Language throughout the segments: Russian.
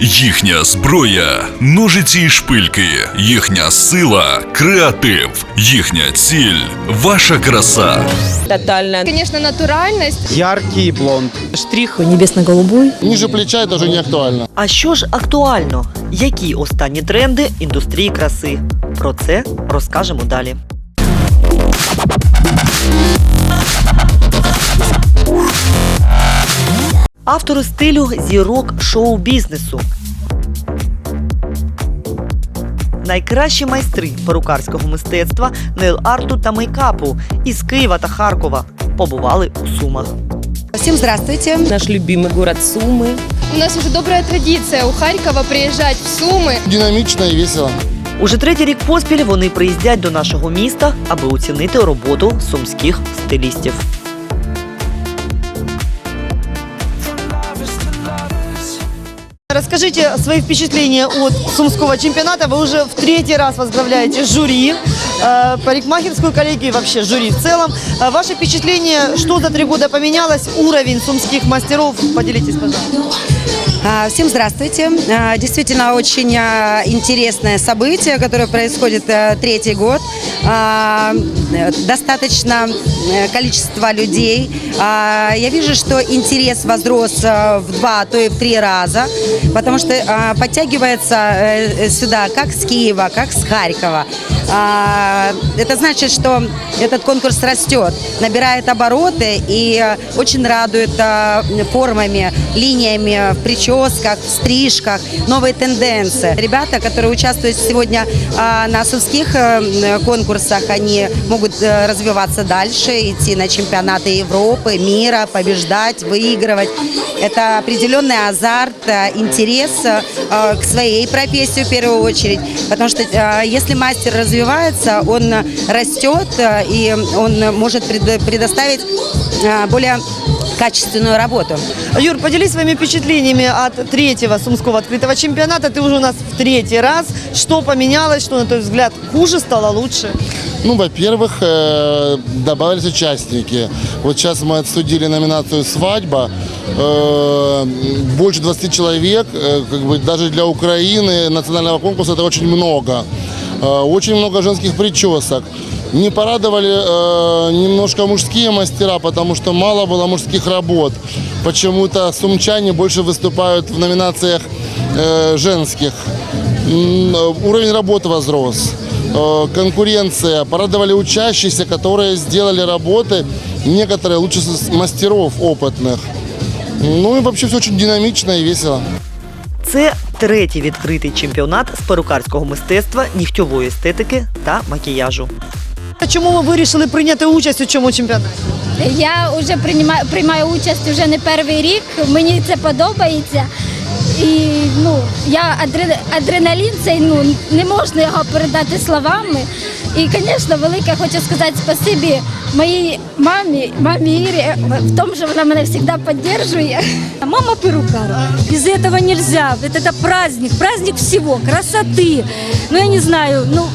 Їхня зброя ножиці і шпильки, їхня сила креатив, їхня ціль ваша краса. Тотальная. Конечно, натуральность. Яркий блонд. Штрих небесно-голубой. Ниже плеча это не актуально. А що ж актуально? Які останні тренди індустрії краси? Про це розкажемо далі. Автори стилю зірок шоу-бізнесу. Найкращі майстри перукарського мистецтва, нейл-арту та мейкапу із Києва та Харкова побували у Сумах. Всем здравствуйте. Наш любимый город Сумы. У нас уже добрая традиция у Харькова приезжать в Сумы. Динамично и весело. Уже третій рік поспіль вони приїздять до нашого міста, аби оцінити роботу сумських стилістів. Расскажите свои впечатления от Сумского чемпионата. Вы уже в третий раз возглавляете жюри, э, парикмахерскую коллегию вообще жюри в целом. Э, Ваше впечатление, что за три года поменялось, уровень сумских мастеров? Поделитесь, пожалуйста. А, Всем здравствуйте. А, Действительно очень а, интересное событие, которое происходит а, третий год. Э, Достаточно э, количество людей. Я вижу, что интерес возрос а, в два, то и в три раза, потому что а, подтягивается э, сюда как с Киева, как с Харькова. А, Это значит, что этот конкурс растет, набирает обороты и очень радует а, формами, линиями в прическах, в стрижках, новые тенденции. Ребята, которые участвуют сегодня а, на сумских э, конкурсах, они могут э, развиваться дальше, идти на чемпионаты Европы, мира, побеждать, выигрывать. Это определенный азарт, э, интерес к своей профессии в первую очередь. Потому что если мастер развивается, он растет э, и он может пред- предоставить э, более качественную работу. Юр, поделись своими впечатлениями от третьего Сумского открытого чемпионата. Ты уже у нас в третий раз. Что поменялось, что, на твой взгляд, хуже стало, лучше? Ну, во-первых, э, добавились участники. Вот сейчас мы отсудили номинацию «Свадьба». Больше 20 человек. Как бы даже для Украины национального конкурса это очень много. Э, Очень много женских причесок. Не порадовали э, немножко мужские мастера, потому что мало было мужских работ. Почему-то сумчане больше выступают в номинациях э, женских. Э, Уровень работы возрос. Э, Конкуренция. Порадовали учащиеся, которые сделали работы, некоторые лучше мастеров опытных. Ну и вообще все очень динамично и весело. Це третій відкритий чемпіонат з перукарського мистецтва, нігтьової естетики та макіяжу. А Чому ви вирішили прийняти участь у цьому чемпіонаті? Я вже приймаю, приймаю участь вже не перший рік. Мені це подобається. І ну, я адре- адреналін цей ну, не можна його передати словами. І, звісно, велике хочу сказати спасибі моїй мамі, мамі Ірі, в тому, що вона мене завжди підтримує. Мама перукара. Без этого нельзя. Это, это праздник, праздник всего, красоты. Ну, я не знаю, ну,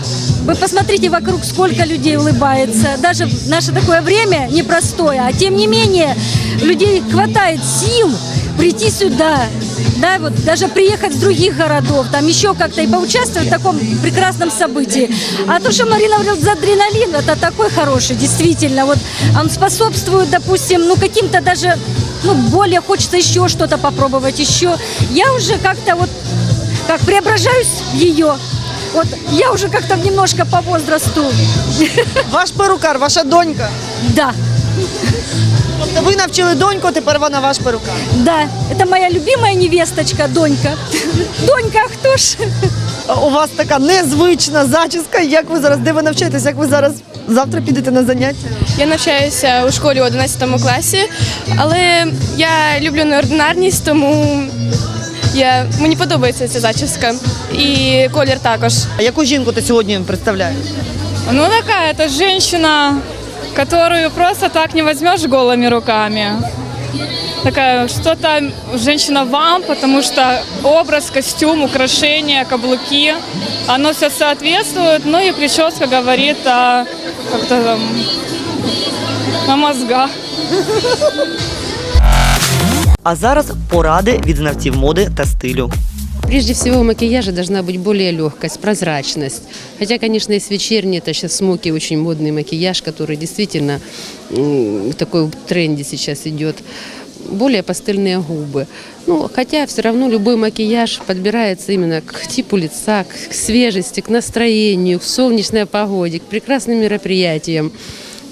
вы посмотрите вокруг, сколько людей улыбается. Даже в наше такое время непростое, а тем не менее, людей хватает сил прийти сюда, да, вот даже приехать с других городов, там еще как-то и поучаствовать в таком прекрасном событии. А то, что Марина говорила за адреналин, это такой хороший, действительно, вот он способствует, допустим, ну каким-то даже, ну более хочется еще что-то попробовать, еще. Я уже как-то вот, как преображаюсь в ее. Вот я уже как-то немножко по возрасту, Ваш перукар, ваша донька. да, Тобто ви навчили доньку, тепер вона ваш перукар. да, это моя любимая невесточка, Донька. Донька, а кто ж? У вас така незвична зачіска. Як ви зараз, де ви навчаєтесь? Як ви зараз завтра підете на заняття? Я навчаюся у школі у 11 класі, але я люблю неординарність, тому я, мені подобається ця зачіска. І колір також. А яку жінку ти сьогодні представляєш? Ну такая, это женщина, которую просто так не возьмешь голыми руками. Такая что-то женщина вам, потому что образ, костюм, украшения, каблуки, оно все соответствует. Ну и прическа говорит о как-то там о мозгах. А зараз поради від знавців моди та стилю. Прежде всего в макияже должна быть более легкость, прозрачность. Хотя, конечно, есть вечерний, это сейчас смоки очень модный макияж, который действительно такой в тренде сейчас идет. Более пастельные губы. Ну, хотя все равно любой макияж подбирается именно к типу лица, к свежести, к настроению, к солнечной погоде, к прекрасным мероприятиям.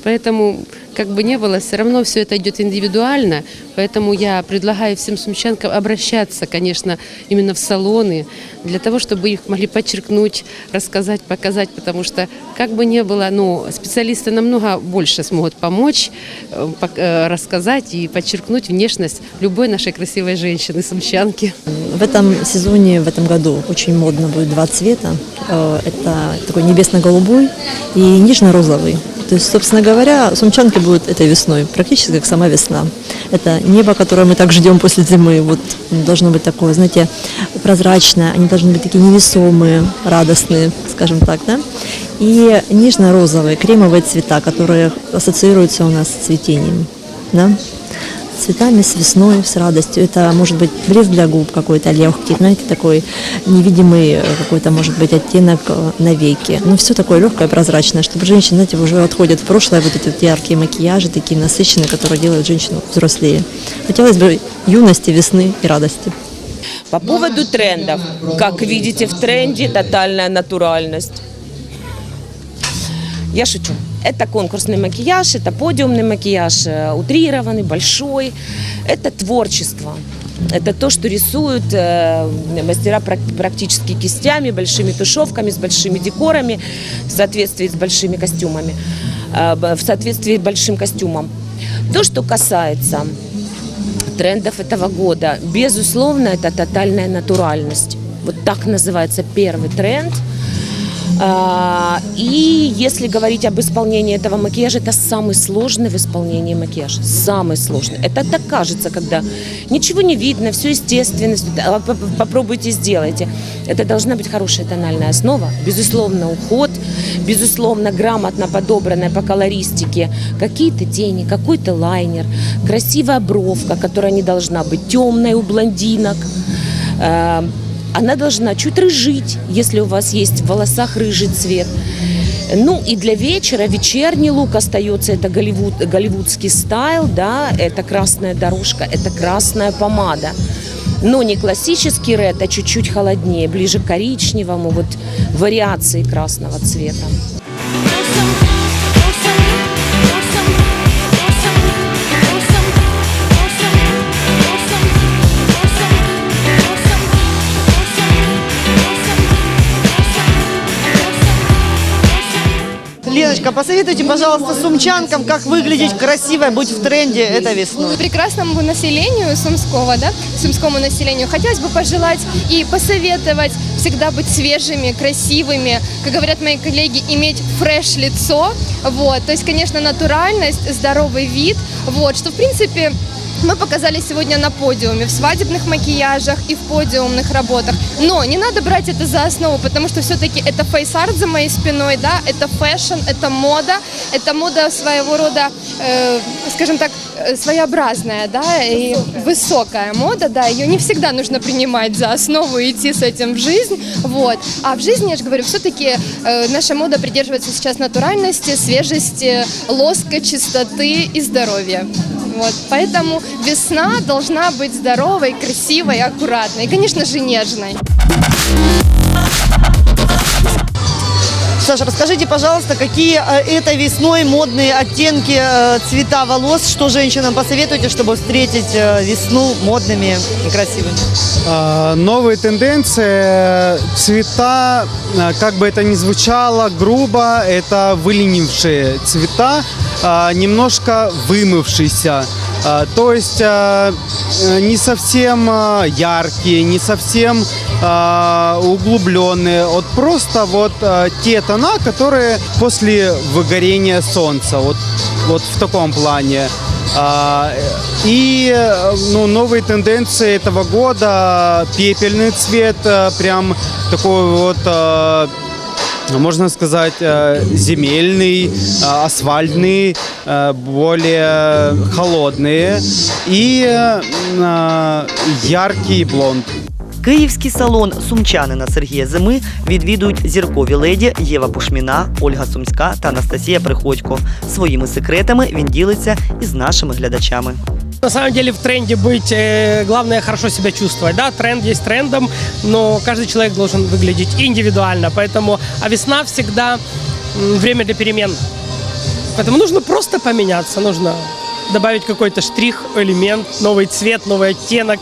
Поэтому, как бы не было, все равно все это идет индивидуально. Поэтому я предлагаю всем сумчанкам обращаться, конечно, именно в салоны, для того, чтобы их могли подчеркнуть, рассказать, показать, потому что, как бы не было, ну, специалисты намного больше смогут помочь, э, э, рассказать и подчеркнуть внешность любой нашей красивой женщины, сумчанки. В этом сезоне, в этом году очень модно будет два цвета. Э, Это такой небесно-голубой и нежно-розовый. То есть, собственно говоря, сумчанки будут этой весной, практически как сама весна. Это небо, которое мы так ждем после зимы, вот должно быть такое, знаете, прозрачное, они должны быть такие невесомые, радостные, скажем так, да. И нежно-розовые, кремовые цвета, которые ассоциируются у нас с цветением, да цветами, с весной, с радостью. Это может быть блеск для губ какой-то легкий, знаете, такой невидимый э, какой-то, может быть, оттенок э, навеки. Ну, все такое легкое, прозрачное, чтобы женщины, знаете, уже отходят в прошлое вот эти вот яркие макияжи, такие насыщенные, которые делают женщину взрослее. Хотелось бы юности, весны и радости. По поводу трендов. Как видите, в тренде тотальная натуральность. Я шучу. Это конкурсный макияж, это подиумный макияж, э, утрированный, большой. Это творчество. Это то, что рисуют э, мастера прак- практически кистями, большими тушевками, с большими декорами, в соответствии с большими костюмами, э, в соответствии с большим костюмом. То, что касается трендов этого года. Безусловно, это тотальная натуральность. Вот так называется первый тренд. А, И если говорить об исполнении этого макияжа, это самый сложный в исполнении макияж. Самый сложный. Это так кажется, когда ничего не видно, все естественно. А поп- Попробуйте, сделайте. Это должна быть хорошая тональная основа. Безусловно, уход. Безусловно, грамотно подобранная по колористике. Какие-то тени, какой-то лайнер. Красивая бровка, которая не должна быть темной у блондинок. Она должна чуть рыжить, если у вас есть в волосах рыжий цвет. Ну и для вечера вечерний лук остается, это голливуд, голливудский стайл, да, это красная дорожка, это красная помада. Но не классический ред, а чуть-чуть холоднее, ближе к коричневому, вот вариации красного цвета. Леночка, посоветуйте, пожалуйста, сумчанкам, как выглядеть красиво, быть в тренде этой весной. Прекрасному населению Сумского, да, сумскому населению хотелось бы пожелать и посоветовать всегда быть свежими, красивыми, как говорят мои коллеги, иметь фреш лицо, вот, то есть, конечно, натуральность, здоровый вид, вот, что, в принципе, мы показали сегодня на подиуме, в свадебных макияжах и в подиумных работах. Но не надо брать это за основу, потому что все-таки это фейс-арт за моей спиной, да, это фэшн, это мода, это мода своего рода, э, скажем так, э, своеобразная, да, и высокая мода, да, ее не всегда нужно принимать за основу и идти с этим в жизнь, вот. А в жизни, я же говорю, все-таки э, наша мода придерживается сейчас натуральности, свежести, лоска, чистоты и здоровья. Вот. Поэтому весна должна быть здоровой, красивой, аккуратной и, конечно же, нежной. Саша, расскажите, пожалуйста, какие э, этой весной модные оттенки э, цвета волос, что женщинам посоветуете, чтобы встретить э, весну модными и красивыми? А, Новые тенденции, цвета, как бы это ни звучало грубо, это выленившие цвета, немножко вымывшиеся. А, То есть а, э, не совсем а, яркие, не совсем а, углубленные, вот просто вот а, те тона, которые после выгорения солнца, вот, вот в таком плане. А, И ну, новые тенденции этого года, пепельный цвет, прям такой вот, можно сказать, э, земельный, э, асфальтный, э, более холодные и э, яркий блонд. Київський салон сумчанина Сергія Зими відвідують зіркові леді Єва Пушміна, Ольга Сумська та Анастасія Приходько. Своїми секретами він ділиться із нашими глядачами. На самом деле в тренде быть, э, главное хорошо себя чувствовать. Да, тренд есть трендом, но каждый человек должен выглядеть индивидуально. Поэтому, а весна всегда время для перемен. Поэтому нужно просто поменяться, нужно добавить какой-то штрих, элемент, новый цвет, новый оттенок.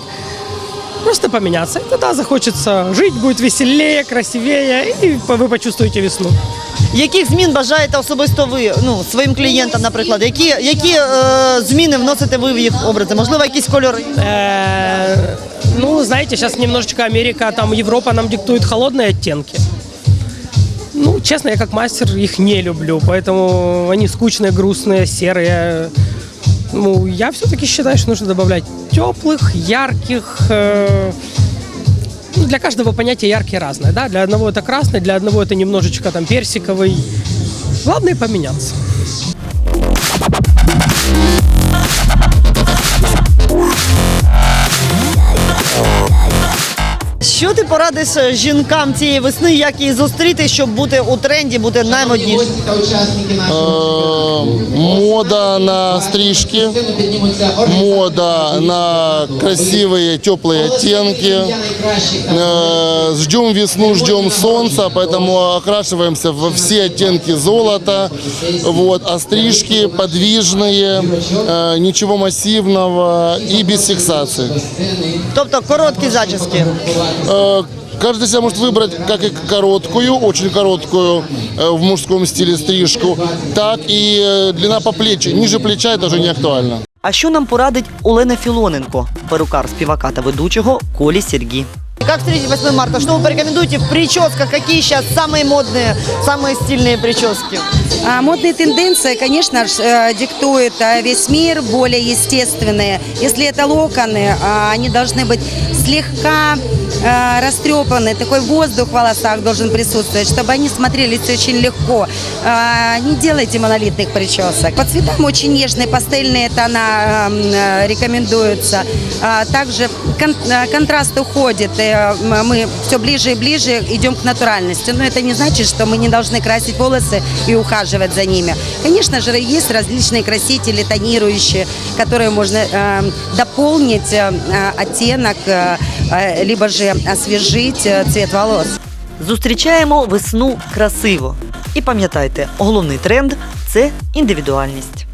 Просто поменяться. И тогда захочется жить, будет веселее, красивее, и вы почувствуете весну. Яких змін бажаєте особисто ви ну, своїм клієнтам, наприклад? Які, які е, зміни вносите ви в їх образи? Можливо, якісь кольори? Э, Ну, знаете, сейчас немножечко Америка, там Европа нам диктует холодные оттенки. Ну, честно, я как мастер их не люблю, поэтому они скучные, грустные, серые. Ну, я все-таки считаю, что нужно добавлять теплых, ярких. э, ну, для каждого понятие яркие разное, да? Для одного это красный, для одного это немножечко там персиковый. Главное поменяться. Що ти порадиш е, жінкам цієї весни, як її зустріти, щоб бути у тренді, бути наймоднішим? Э, мода на стрижки, мода на красивые теплые оттенки. Э, Ждем весну, ждем солнца, поэтому окрашиваемся во все оттенки золота. Вот. А стрижки подвижные, э, ничего массивного и без фиксации. Тобто короткі зачіски. Э, Каждый себя может выбрать как и короткую, очень короткую э, в мужском стиле стрижку, так и э, длина по плечи. Ниже плеча это уже не актуально. А що нам порадить Олена Філоненко, перукар співака та ведучого Колі Сергій. Как встретить 8 марта? Что вы порекомендуете в прическах? Какие сейчас самые модные, самые стильные прически? А, Модные тенденции, конечно э, диктует э, весь мир, более естественные. Если это локоны, а, они должны быть слегка э, растрепаны, такой воздух в волосах должен присутствовать, чтобы они смотрелись очень легко. А, Не делайте монолитных причесок. По цветам очень нежные пастельные тона эм, рекомендуются. Также кон- контраст уходит, мы все ближе и ближе идем к натуральности. Но это не значит, что мы не должны красить волосы и ухаживать за ними. Конечно же, есть различные красители, тонирующие, которые можно э, дополнить э, э, оттенок, э, э, либо же освежить э, цвет волос. Зустрічаємо весну красиво. І пам'ятайте, головний тренд це індивідуальність.